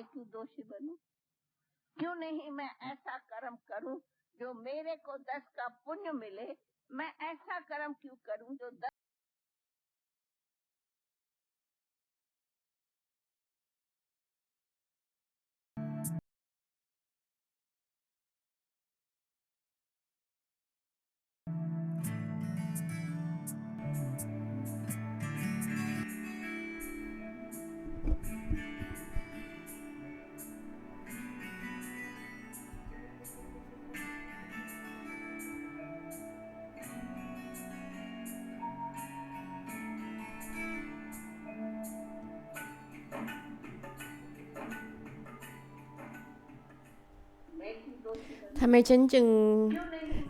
मैं क्यों दोषी बनू? क्यों नहीं मैं ऐसा कर्म करूँ जो मेरे को दस का पुण्य मिले? मैं ऐसा कर्म क्यों करूँ जो ทำไมฉันจึง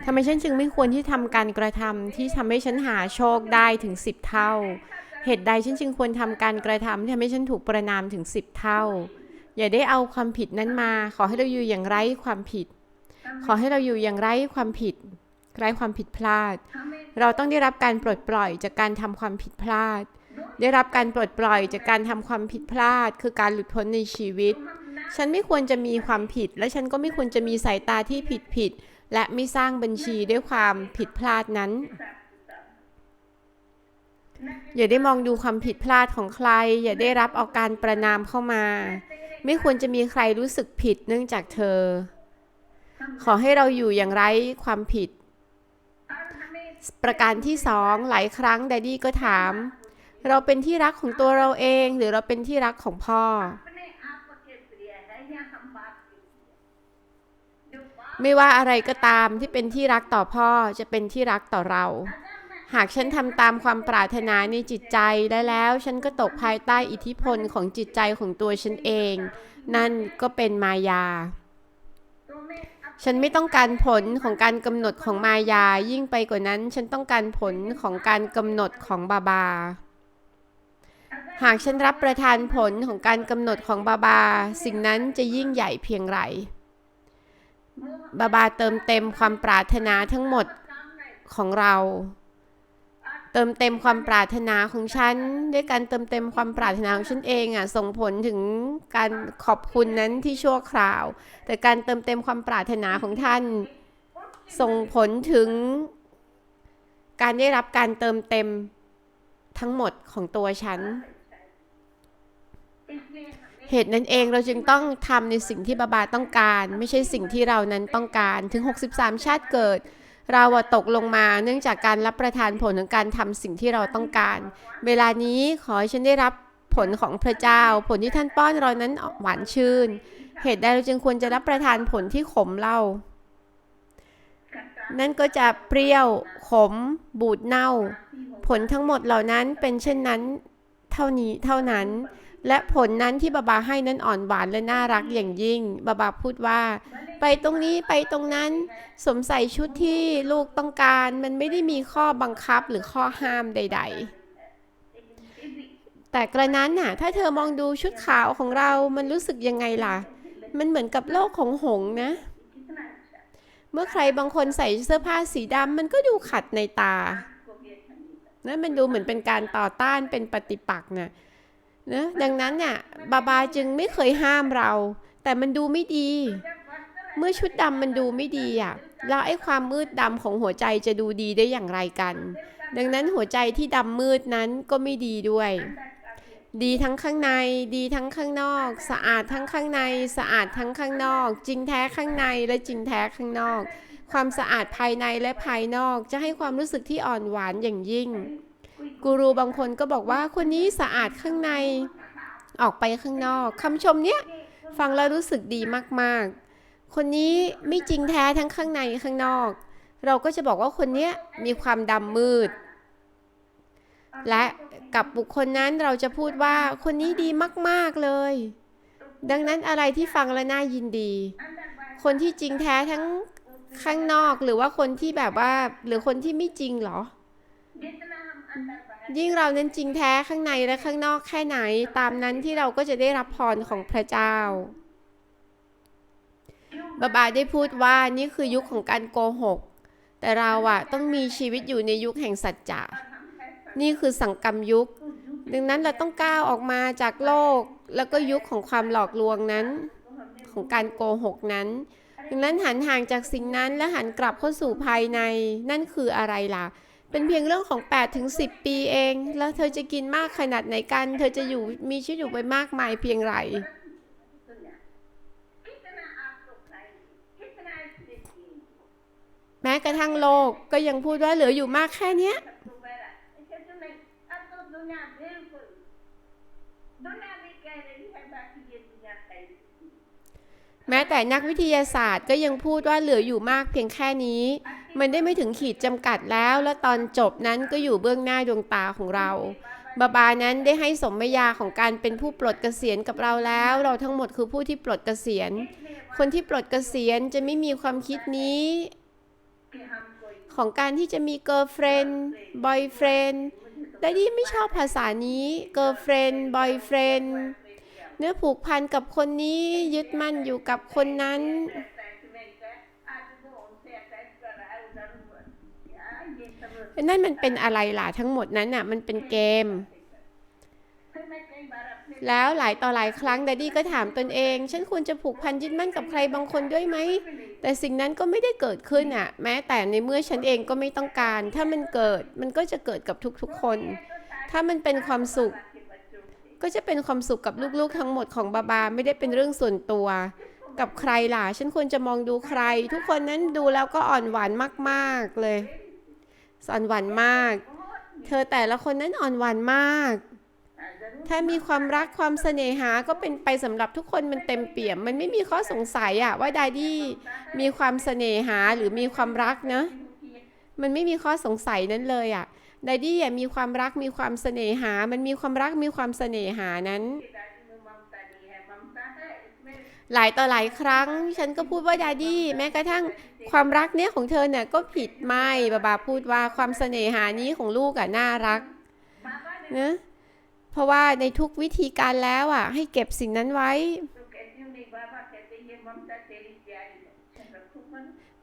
ทำไมฉันจึงไม่ควรที่ทำการกระทำที่ทำให้ฉันหาโชคได้ถึงสิบเท่า เหตุใดฉันจึงควรทำการกระทำที่ทำให้ฉันถูกประนามถึงสิบเท่า อย่าได้เอาความผิดนั้นมา ขอให้เราอยู่อย่างไร้ความผิด ขอให้เราอยู่อย่างไร้ความผิด ไร้ความผิดพลาด เราต้องได้รับการปลดปล่อยจากการทำความผิดพลาด ได้รับการปลดปล่อยจากการทำความผิดพลาด คือการหลุดพ้นในชีวิต ฉันไม่ควรจะมีความผิด และฉันก็ไม่ควรจะมีสายตาที่ผิดผิด และไม่สร้างบัญชีด้วยความผิดพลาดนั้น อย่าได้มองดูความผิดพลาดของใคร อย่าได้รับเอาการประนามเข้ามา ไม่ควรจะมีใครรู้สึกผิดเนื่องจากเธอ ขอให้เราอยู่อย่างไร้ความผิด ประการที่สองหลายครั้งแดดดี้ก็ถาม เราเป็นที่รักของตัวเราเอง หรือเราเป็นที่รักของพ่อ ไม่ว่าอะไรก็ตามที่เป็นที่รักต่อพ่อจะเป็นที่รักต่อเรา หากฉันทำตามความปรารถนาในจิตใจได้แล้ว ฉันก็ตกภายใต้อิทธิพลของจิตใจของตัวฉันเอง นั่นก็เป็นมายา ฉันไม่ต้องการผลของการกำหนดของมายา ยิ่งไปกว่านั้น ฉันต้องการผลของการกำหนดของบาบา หากฉันรับประทานผลของการกำหนดของบาบา สิ่งนั้นจะยิ่งใหญ่เพียงไร บาบาเติมเต็มความปรารถนาทั้งหมดของเรา เติมเต็มความปรารถนาของฉัน ด้วยการเติมเต็มความปรารถนาของฉันเองอะ่ะส่งผลถึงการขอบคุณนั้นที่ชั่วคราว แต่การเติมเต็มความปรารถนาของท่าน ส่งผลถึง การได้รับการเติมเต็มทั้งหมดของตัวฉัน เหตุนั้นเองเราจึงต้องทำในสิ่งที่บาบาต้องการ ไม่ใช่สิ่งที่เรานั้นต้องการถึง 63 ชาติเกิด เราตกลงมาเนื่องจากการรับประทานผลของการทำสิ่งที่เราต้องการ เวลานี้ขอให้ฉันได้รับผลของพระเจ้า ผลที่ท่านป้อนเรานั้นหวานชื่น เหตุใดเราจึงควรจะรับประทานผลที่ขมเล่านั่นก็จะเปรี้ยว ขม บูดเน่า ผลทั้งหมดเหล่านั้นเป็นเช่นนั้น เท่านี้เท่านั้น และผลนั้นที่บาบาให้นั้นอ่อนหวานและน่ารักอย่างยิ่งบาบาพูดว่า ไปตรงนี้ไปตรงนั้นสมใส่ชุดที่ลูกต้องการ มันไม่ได้มีข้อบังคับหรือข้อห้ามใด ๆ แต่กระนั้นน่ะ ถ้าเธอมองดูชุดขาวของเรามันรู้สึกยังไงล่ะ มันเหมือนกับโลกของหงนะ เมื่อใครบางคนใส่เสื้อผ้าสีดำมันก็ดูขัดในตานะมันดูเหมือนเป็นการต่อต้านเป็นปฏิปักษ์นะ่ะ นะดังนั้นเนี่ยบาบาจึงไม่เคยห้ามเรา แต่มันดูไม่ดี เมื่อชุดดำมันดูไม่ดีอะแล้วไอ้ความมืดดำของหัวใจจะดูดีได้อย่างไรกัน ดังนั้นหัวใจที่ดำมืดนั้นก็ไม่ดีด้วย ดีทั้งข้างใน ดีทั้งข้างนอก สะอาดทั้งข้างใน สะอาดทั้งข้างนอก จริงแท้ข้างในและจริงแท้ข้างนอก ความสะอาดภายในและภายนอกจะให้ความรู้สึกที่อ่อนหวานอย่างยิ่ง กูรูบางคนก็บอกว่าคนนี้สะอาดข้างในออกไปข้างนอกคำชมเนี้ยฟังแล้วรู้สึกดีมากๆ คนนี้ไม่จริงแท้ทั้งข้างในข้างนอก เราก็จะบอกว่าคนเนี้ยมีความดำมืด และกับบุคคลนั้นเราจะพูดว่าคนนี้ดีมากๆเลย ดังนั้นอะไรที่ฟังแล้วน่ายินดี คนที่จริงแท้ทั้งข้างนอกหรือว่าคนที่แบบว่า หรือคนที่ไม่จริงเหรอ ยิ่งเราเน้นจริงแท้ข้างในและข้างนอกแค่ไหน ตามนั้นที่เราก็จะได้รับพรของพระเจ้าบาบาได้พูดว่านี่คือยุคของการโกหก แต่เราอะต้องมีชีวิตอยู่ในยุคแห่งสัจจะนี่คือสังกรรมยุค ดังนั้นเราต้องก้าวออกมาจากโลก แล้วก็ยุคของความหลอกลวงนั้น ของการโกหกนั้น ดังนั้นหันห่างจากสิ่งนั้นและหันกลับเข้าสู่ภายในนั่นคืออะไรล่ะ เป็นเพียงเรื่องของ 8 ถึง 10 ปีเอง แล้วเธอจะกินมากขนาดไหนกัน เธอจะอยู่มีชีวิตอยู่ไปมากมายเพียงไร แม้กระทั่งโลกก็ยังพูดว่าเหลืออยู่มากแค่เนี้ย แม้แต่นักวิทยาศาสตร์ก็ยังพูดว่าเหลืออยู่มากเพียงแค่นี้ มันได้ไม่ถึงขีดจำกัดแล้ว และตอนจบนั้นก็อยู่เบื้องหน้าดวงตาของเราบาบานั้นได้ให้สมมยาของการเป็นผู้ปลดเกษียณกับเราแล้ว เราทั้งหมดคือผู้ที่ปลดเกษียณ คนที่ปลดเกษียณจะไม่มีความคิดนี้ ของการที่จะมีเกิร์ลเฟรนด์บอยเฟรนแต่ดีไม่ชอบภาษานี้เกิร์ลเฟรนด์บอยเฟรน เนื้อผูกพันกับคนนี้ยึดมั่นอยู่กับคนนั้น นั่นมันเป็นอะไรล่ะทั้งหมดนั้นน่ะ มันเป็นเกม แล้วหลายต่อหลายครั้งดดดี้ก็ถามตนเอง ฉันควรจะผูกพันยึดมั่นกับใครบางคนด้วยไหม แต่สิ่งนั้นก็ไม่ได้เกิดขึ้นอะ แม้แต่ในเมื่อฉันเองก็ไม่ต้องการ ถ้ามันเกิดมันก็จะเกิดกับทุกๆคน ถ้ามันเป็นความสุข ก็จะเป็นความสุขกับลูกๆ ทั้งหมดของบาบาไม่ได้เป็นเรื่องส่วนตัว กับใครล่ะ ฉันควรจะมองดูใคร ทุกคนนั้นดูแล้วก็อ่อนหวานมากๆเลยอ่อนหวานมาก เธอแต่ละคนนั้นอ่อนหวานมาก ถ้ามีความรักความเสน่หาก็เป็นไปสำหรับทุกคนมันเต็มเปี่ยม มันไม่มีข้อสงสัยอะว่าดาดี้มีความเสน่หาหรือมีความรักเนะมันไม่มีข้อสงสัยนั้นเลยอะ ดัดี้มีความรักมีความเสน่หา มันมีความรักมีความเสน่หานั้น หลายต่อหลายครั้ง ฉันก็พูดว่าดาดี้แม้กระทั่งความรักเนี้ยของเธอเนี่ยก็ผิดไม่บาบาพูดว่าความเสน่หานี้ของลูกอะน่ารักนะเพราะว่าในทุกวิธีการแล้วอะให้เก็บสิ่งนั้นไว้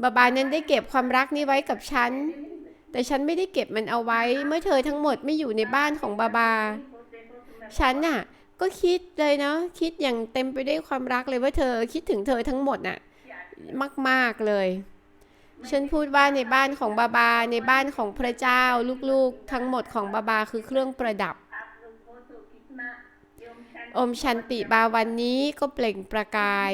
บาบานั้นได้เก็บความรักนี้ไว้กับฉัน แต่ฉันไม่ได้เก็บมันเอาไว้ เมื่อเธอทั้งหมดไม่อยู่ในบ้านของบาบา ฉันน่ะ ก็คิดเลยเนาะคิดอย่างเต็มไปด้วยความรักเลยว่าเธอคิดถึงเธอทั้งหมดน่ะ มากๆเลย ฉันพูดว่าในบ้านของบาบา ในบ้านของพระเจ้าลูกๆ ทั้งหมดของบาบาคือเครื่องประดับ อมชันติบาวันนี้ก็เปล่งประกาย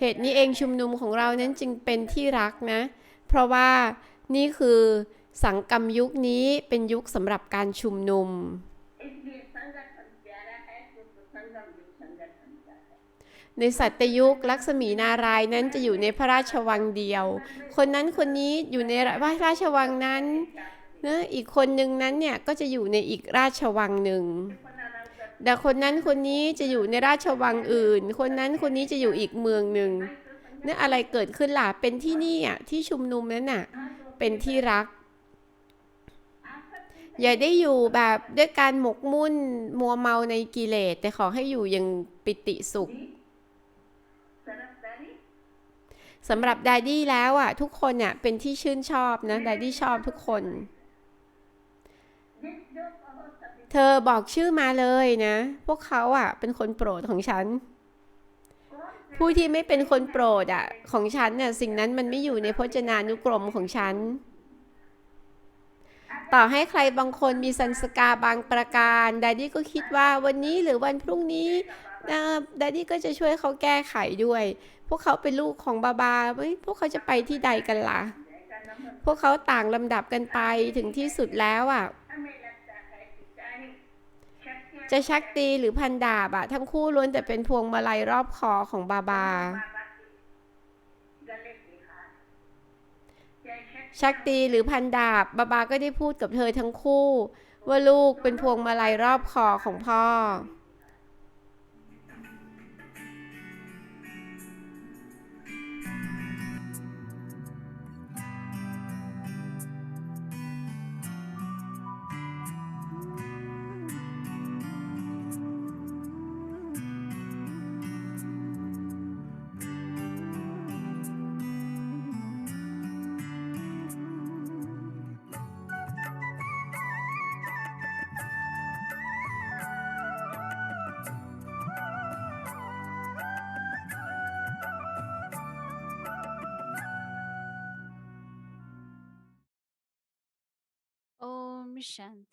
เหตุนี้เองชุมนุมของเรานั้นจึงเป็นที่รักนะ เพราะว่านี่คือ สังกรรมยุคนี้เป็นยุคสำหรับการชุมนุม ในสัตยุคลักษมีนารายนั้นจะอยู่ในพระราชวังเดียว คนนั้นคนนี้อยู่ในพระราชวังนั้นนะอีกคนหนึ่งนั้นเนี่ยก็จะอยู่ในอีกราชวังหนึ่งแต่คนนั้นคนนี้จะอยู่ในราชวังอื่น คนนั้นคนนี้จะอยู่อีกเมืองหนึ่งนี่อะไรเกิดขึ้นล่ะเป็นที่นี่อะที่ชุมนุมนั้นน่ะเป็นที่รัก อย่าได้อยู่แบบด้วยการหมกมุ่นมัวเมาในกิเลส แต่ขอให้อยู่อย่างปิติสุขสำหรับดดดี้แล้วอะ ทุกคนเนี่ยเป็นที่ชื่นชอบนะดดดี้ชอบทุกคน เธอบอกชื่อมาเลยนะ พวกเขาอะ เป็นคนโปรดของฉัน ผู้ที่ไม่เป็นคนโปรดอะ ของฉันเนี่ยสิ่งนั้นมันไม่อยู่ในพจนานุกรมของฉัน ต่อให้ใครบางคนมีสันสกาบางประการดัดดี้ก็คิดว่าวันนี้หรือวันพรุ่งนี้นะดัดดี้ก็จะช่วยเขาแก้ไขด้วย พวกเขาเป็นลูกของบาบาพวกเขาจะไปที่ใดกันละ่ะ พวกเขาต่างลำดับกันไปถึงที่สุดแล้วอะ่ะ จะชักตีหรือพันดาบอะ่ะ ทั้งคู่ล้วนแต่เป็นพวงมาลัยรอบคอของบาบา ชักตีหรือพันดาบบาบาก็ได้พูดกับเธอทั้งคู่ ว่าลูกเป็นพวงมาลัยรอบคอของพ่อ salvation